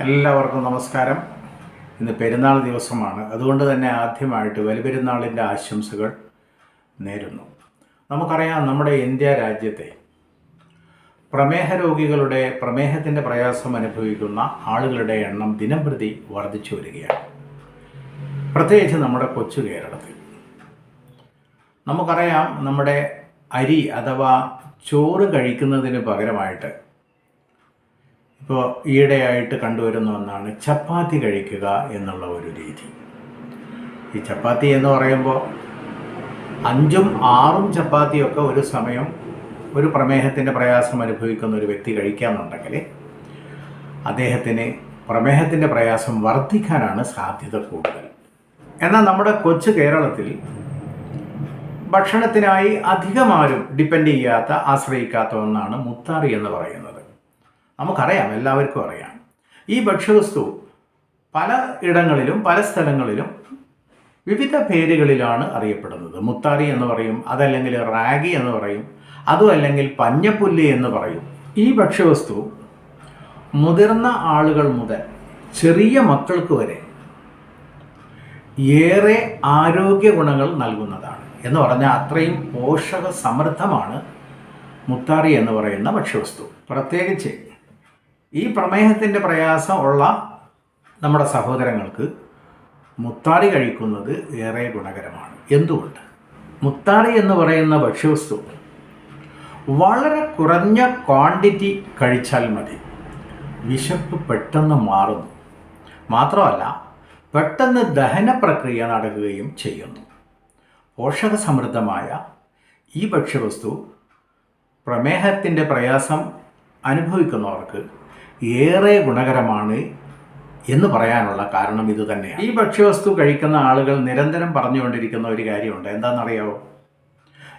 എല്ലാവർക്കും നമസ്കാരം. ഇന്ന് പെരുന്നാൾ ദിവസമാണ്. അതുകൊണ്ട് തന്നെ ആദ്യമായിട്ട് വലിപെരുന്നാളിന്റെ ആശംസകൾ നേരുന്നു. നമുക്കറിയാം നമ്മുടെ ഇന്ത്യ രാജ്യത്തെ പ്രമേഹ രോഗികളുടെ പ്രമേഹത്തിന്റെ പ്രയാസം അനുഭവിക്കുന്ന ആളുകളുടെ എണ്ണം ദിനം പ്രതി വർദ്ധിച്ചു വരികയാണ്. പ്രത്യേകിച്ച് നമ്മുടെ കൊച്ചു കേരളത്തിൽ. നമുക്കറിയാം നമ്മുടെ അരി അഥവാ ചോറ് കഴിക്കുന്നതിന് പകരമായിട്ട് ഇപ്പോൾ ഈയിടെയായിട്ട് കണ്ടുവരുന്ന ഒന്നാണ് ചപ്പാത്തി കഴിക്കുക എന്നുള്ള ഒരു രീതി. ഈ ചപ്പാത്തി എന്ന് പറയുമ്പോൾ അഞ്ചും ആറും ചപ്പാത്തിയൊക്കെ ഒരു സമയം ഒരു പ്രമേഹത്തിന്റെ പ്രയാസം അനുഭവിക്കുന്ന ഒരു വ്യക്തി കഴിക്കാമെന്നുണ്ടെങ്കിൽ അദ്ദേഹത്തിന് പ്രമേഹത്തിന്റെ പ്രയാസം വർദ്ധിക്കാനാണ് സാധ്യത കൂടുതൽ. എന്നാൽ നമ്മുടെ കൊച്ചു കേരളത്തിൽ ഭക്ഷണത്തിനായി അധികമാരും ഡിപ്പെൻഡ് ചെയ്യാത്ത ആശ്രയിക്കാത്ത ഒന്നാണ് മുത്താറി എന്ന് പറയുന്നത്. നമുക്കറിയാം എല്ലാവർക്കും അറിയാം. ഈ ഭക്ഷ്യവസ്തു പല ഇടങ്ങളിലും പല സ്ഥലങ്ങളിലും വിവിധ പേരുകളിലാണ് അറിയപ്പെടുന്നത്. മുത്താറി എന്ന് പറയും അതല്ലെങ്കിൽ റാഗി എന്ന് പറയും അതും അല്ലെങ്കിൽ പഞ്ഞപ്പുല്ല് എന്ന് പറയും. ഈ ഭക്ഷ്യവസ്തു മുതിർന്ന ആളുകൾ മുതൽ ചെറിയ മക്കൾക്ക് വരെ ഏറെ ആരോഗ്യ ഗുണങ്ങൾ നൽകുന്നതാണ്. എന്ന് പറഞ്ഞാൽ അത്രയും പോഷക സമൃദ്ധമാണ് മുത്താറി എന്ന് പറയുന്ന ഭക്ഷ്യവസ്തു. പ്രത്യേകിച്ച് ഈ പ്രമേഹത്തിന്റെ പ്രയാസം ഉള്ള നമ്മുടെ സഹോദരങ്ങൾക്ക് മുത്താറി കഴിക്കുന്നത് ഏറെ ഗുണകരമാണ്. എന്തുകൊണ്ട്? മുത്താറി എന്ന് പറയുന്ന ഭക്ഷ്യവസ്തു വളരെ കുറഞ്ഞ ക്വാണ്ടിറ്റി കഴിച്ചാൽ മതി. വിശപ്പ് പെട്ടെന്ന് മാറുന്നു. മാത്രമല്ല പെട്ടെന്ന് ദഹന പ്രക്രിയ നടക്കുകയും ചെയ്യുന്നു. പോഷക സമൃദ്ധമായ ഈ ഭക്ഷ്യവസ്തു പ്രമേഹത്തിന്റെ പ്രയാസം അനുഭവിക്കുന്നവർക്ക് ഏറെ ഗുണകരമാണ് എന്ന് പറയാനുള്ള കാരണം ഇത് തന്നെയാണ്. ഈ ഭക്ഷ്യവസ്തു കഴിക്കുന്ന ആളുകൾ നിരന്തരം പറഞ്ഞുകൊണ്ടിരിക്കുന്ന ഒരു കാര്യമുണ്ട്. എന്താണെന്നറിയാവോ?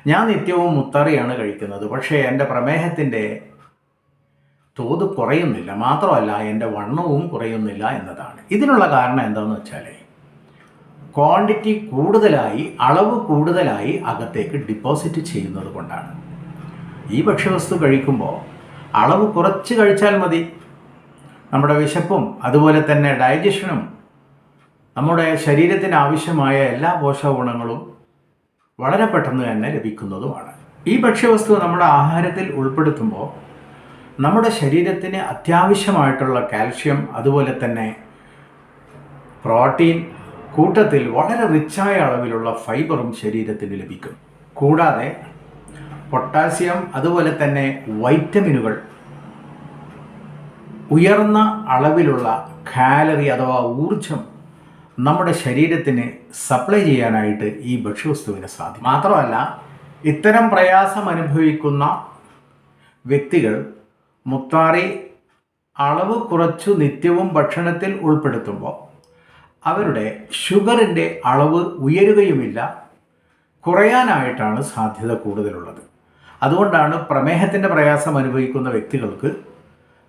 ഞാൻ നിത്യവും മുത്തറിയാണ് കഴിക്കുന്നത്. പക്ഷേ എന്റെ പ്രമേഹത്തിന്റെ തോത് കുറയുന്നില്ല. മാത്രമല്ല എന്റെ വണ്ണവും കുറയുന്നില്ല എന്നതാണ്. ഇതിനുള്ള കാരണം എന്താണെന്ന് വെച്ചാൽ ക്വാണ്ടിറ്റി കൂടുതലായി അളവ് കൂടുതലായി അകത്തേക്ക് ഡിപ്പോസിറ്റ് ചെയ്യുന്നത് കൊണ്ടാണ്. ഈ ഭക്ഷ്യവസ്തു കഴിക്കുമ്പോൾ അളവ് കുറച്ച് കഴിച്ചാൽ മതി. നമ്മുടെ വിശപ്പും അതുപോലെ തന്നെ ഡയജഷനും നമ്മുടെ ശരീരത്തിന് ആവശ്യമായ എല്ലാ പോഷകഗുണങ്ങളും വളരെ പെട്ടെന്ന് തന്നെ ലഭിക്കുന്നതുമാണ്. ഈ ഭക്ഷ്യവസ്തു നമ്മുടെ ആഹാരത്തിൽ ഉൾപ്പെടുത്തുമ്പോൾ നമ്മുടെ ശരീരത്തിന് അത്യാവശ്യമായിട്ടുള്ള കാൽഷ്യം അതുപോലെ തന്നെ പ്രോട്ടീൻ കൂട്ടത്തിൽ വളരെ റിച്ചായ അളവിലുള്ള ഫൈബറും ശരീരത്തിന് ലഭിക്കും. കൂടാതെ പൊട്ടാസ്യം അതുപോലെ തന്നെ വൈറ്റമിനുകൾ. ഉയർന്ന അളവിലുള്ള കാലറി അഥവാ ഊർജം നമ്മുടെ ശരീരത്തിന് സപ്ലൈ ചെയ്യാനായിട്ട് ഈ ഭക്ഷ്യവസ്തുവിന് സാധിക്കും. മാത്രമല്ല ഇത്തരം പ്രയാസം അനുഭവിക്കുന്ന വ്യക്തികൾ മുത്താറി അളവ് കുറച്ചു നിത്യവും ഭക്ഷണത്തിൽ ഉൾപ്പെടുത്തുമ്പോൾ അവരുടെ ഷുഗറിന്റെ അളവ് ഉയരുകയുമില്ല കുറയാനായിട്ടാണ് സാധ്യത കൂടുതലുള്ളത്. അതുകൊണ്ടാണ് പ്രമേഹത്തിന്റെ പ്രയാസം അനുഭവിക്കുന്ന വ്യക്തികൾക്ക്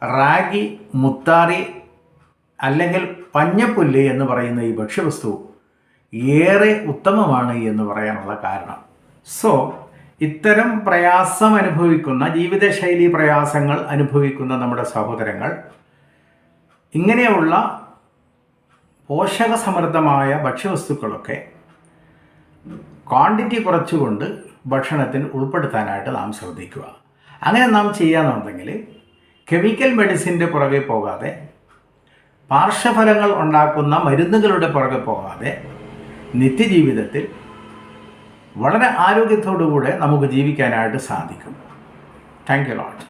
റാഗി മുത്താറി അല്ലെങ്കിൽ പഞ്ഞപ്പുല്ല് എന്ന് പറയുന്ന ഈ ഭക്ഷ്യവസ്തു ഏറെ ഉത്തമമാണ് എന്ന് പറയാനുള്ള കാരണം. സോ ഇത്തരം പ്രയാസം അനുഭവിക്കുന്ന ജീവിതശൈലി പ്രയാസങ്ങൾ അനുഭവിക്കുന്ന നമ്മുടെ സഹോദരങ്ങൾ ഇങ്ങനെയുള്ള പോഷകസമൃദ്ധമായ ഭക്ഷ്യവസ്തുക്കളൊക്കെ ക്വാണ്ടിറ്റി കുറച്ചുകൊണ്ട് ഭക്ഷണത്തിൽ ഉൾപ്പെടുത്താനായിട്ട് നാം ശ്രദ്ധിക്കുക. അങ്ങനെ നാം ചെയ്യാന്നുണ്ടെങ്കിൽ കെമിക്കൽ മെഡിസിന്റെ പുറകെ പോകാതെ പാർശ്വഫലങ്ങൾ ഉണ്ടാക്കുന്ന മരുന്നുകളുടെ പുറകെ പോകാതെ നിത്യജീവിതത്തിൽ വളരെ ആരോഗ്യത്തോടുകൂടെ നമുക്ക് ജീവിക്കാനായിട്ട് സാധിക്കും. Thank you lot